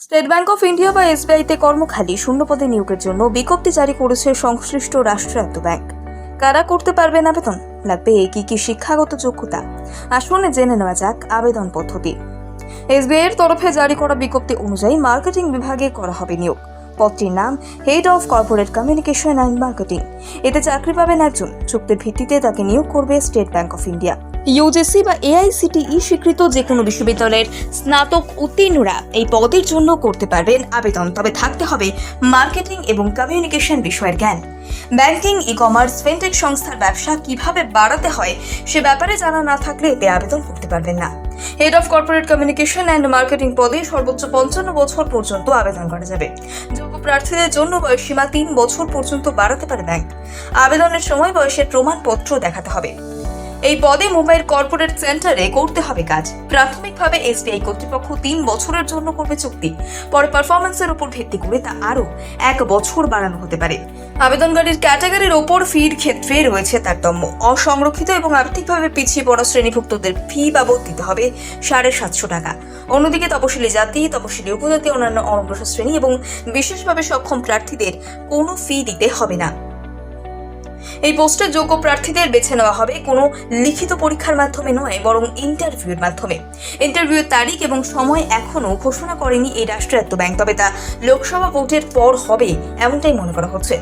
State Bank of India বা এসবিআইতে কর্মখালী শূন্যপদে নিয়োগের জন্য বিজ্ঞপ্তি জারি করেছে সংশ্লিষ্ট রাষ্ট্রায়ত্ত ব্যাংক। কারা করতে পারবেন আবেদন? লাগবে কি কি শিক্ষাগত যোগ্যতা? আসুন জেনে নেওয়া যাক আবেদন পদ্ধতি। এসবিআই এর তরফে জারি করা বিজ্ঞপ্তি অনুযায়ী মার্কেটিং বিভাগে করা হবে নিয়োগ। পদটির নাম head of corporate communication and marketing এতে চাকরি পাবেন একজন। চুক্তির ভিত্তিতে তাকে নিয়োগ করবে State Bank of India UGC বা এআইসিটিই স্বীকৃত যে কোনো বিশ্ববিদ্যালয়ের স্নাতক উত্তীর্ণরা এই পদের জন্য করতে পারবেন আবেদন। তবে থাকতে হবে মার্কেটিং এবং কমিউনিকেশন বিষয়ের জ্ঞান। ব্যাংকিং ই কমার্স ফিনটেক সংস্থার ব্যবসা কীভাবে বাড়াতে হয় সে ব্যাপারে জানা না থাকলে এতে আবেদন করতে পারবেন না। Head of corporate communication and marketing পদে সর্বোচ্চ পঞ্চান্ন বছর পর্যন্ত আবেদন করা যাবে। যোগ্য প্রার্থীদের জন্য বয়স সীমা তিন বছর পর্যন্ত বাড়াতে পারে ব্যাংক। আবেদনের সময় বয়সের প্রমাণপত্র দেখাতে হবে। এই পদে মুম্বাইয়ের কর্পোরেট সেন্টারে করতে হবে কাজ। প্রাথমিকভাবে এসবিআই কর্তৃপক্ষ তিন বছরের জন্য করবে চুক্তি। পরে পারফরমেন্সের উপর ভিত্তি করে তা আরও এক বছর বাড়ানো হতে পারে। আবেদনকারীর ক্যাটাগরির ওপর ফির ক্ষেত্রে রয়েছে তারতম্য। অসংরক্ষিত এবং আর্থিকভাবে পিছিয়ে পড়া শ্রেণীভুক্তদের ফি বাবদ দিতে হবে সাড়ে সাতশো টাকা। অন্যদিকে তপশিলি জাতি, তপশিলি উপজাতি, অন্যান্য অনগ্রসর শ্রেণি এবং বিশেষভাবে সক্ষম প্রার্থীদের কোনো ফি দিতে হবে না। এই পোস্টে যোগ্য প্রার্থীদের বেছে নেওয়া হবে কোনো লিখিত পরীক্ষার মাধ্যমে নয়, বরং ইন্টারভিউয়ের মাধ্যমে। ইন্টারভিউয়ের তারিখ এবং সময় এখনও ঘোষণা করেনি এই রাষ্ট্রায়ত্ত ব্যাংক, তবে তা লোকসভা ভোটের পর হবে এমনটাই মনে করা হচ্ছে।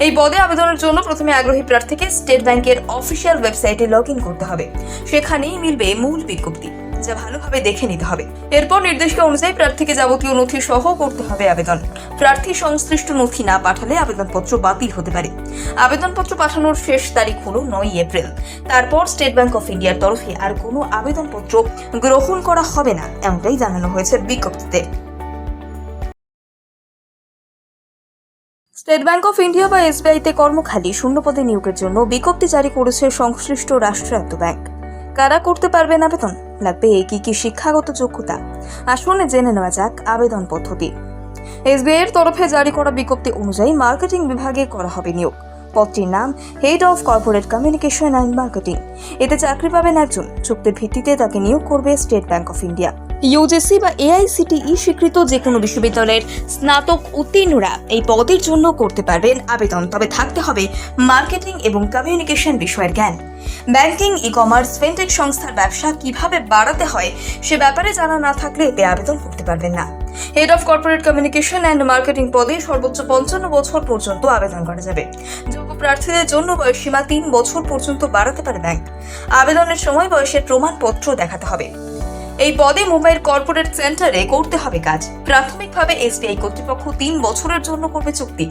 এই পদে আবেদনের জন্য প্রথমে আগ্রহী প্রার্থীকে স্টেট ব্যাংকের অফিসিয়াল ওয়েবসাইটে লগ করতে হবে। সেখানেই মিলবে মূল বিজ্ঞপ্তি। যা ভালোভাবে দেখে নিতে হবে। এরপর নির্দেশিকা অনুযায়ী প্রার্থীকে যাবতীয় নথি সহ করতে হবে আবেদন। প্রার্থী সংশ্লিষ্ট নথি না পাঠালে আবেদনপত্র বাতিল হতে পারে। আবেদনপত্র পাঠানোর শেষ তারিখ হলো নয় এপ্রিল। তারপর স্টেট ব্যাংক অফ ইন্ডিয়ার তরফে আর কোনো আবেদনপত্র গ্রহণ করা হবে না, এমনটাই জানানো হয়েছে বিজ্ঞপ্তিতে। স্টেট ব্যাংক অফ ইন্ডিয়া বা এসবিআইতে কর্মখালী শূন্য পদে নিয়োগের জন্য বিজ্ঞপ্তি জারি করেছে সংশ্লিষ্ট রাষ্ট্রায়ত্ত ব্যাংক কারা করতে পারবেন আবেদন? লাগবে কি কি শিক্ষাগত যোগ্যতা? আসুন জেনে নেওয়া যাক আবেদন পদ্ধতি। এসবিআই এর তরফে জারি করা বিজ্ঞপ্তি অনুযায়ী মার্কেটিং বিভাগে করা হবে নিয়োগ। পদটির নাম head of corporate communication and marketing এতে চাকরি পাবেন একজন। চুক্তির ভিত্তিতে তাকে নিয়োগ করবে State Bank of India UGC বা এআইসিটিই স্বীকৃত যে কোনো বিশ্ববিদ্যালয়ের স্নাতক উত্তীর্ণরা এই পদের জন্য করতে পারবেন আবেদন। তবে থাকতে হবে মার্কেটিং এবং কমিউনিকেশন বিষয়ের জ্ঞান। ব্যাংকিং ই কমার্স ফিনটেক সংস্থার ব্যবসা কীভাবে বাড়াতে হয় সে ব্যাপারে জানা না থাকলে এতে আবেদন করতে পারবেন না। Head of corporate communication and marketing পদে সর্বোচ্চ পঞ্চান্ন বছর পর্যন্ত আবেদন করা যাবে। যোগ্য প্রার্থীদের জন্য বয়স সীমা তিন বছর পর্যন্ত বাড়াতে পারে ব্যাংক। আবেদনের সময় বয়সের প্রমাণপত্র দেখাতে হবে। এই পদে মুম্বাইয়ের কর্পোরেট সেন্টারে করতে হবে কাজ। প্রাথমিকভাবে এসবিআই কর্তৃপক্ষ তিন বছরের জন্য করবে চুক্তি।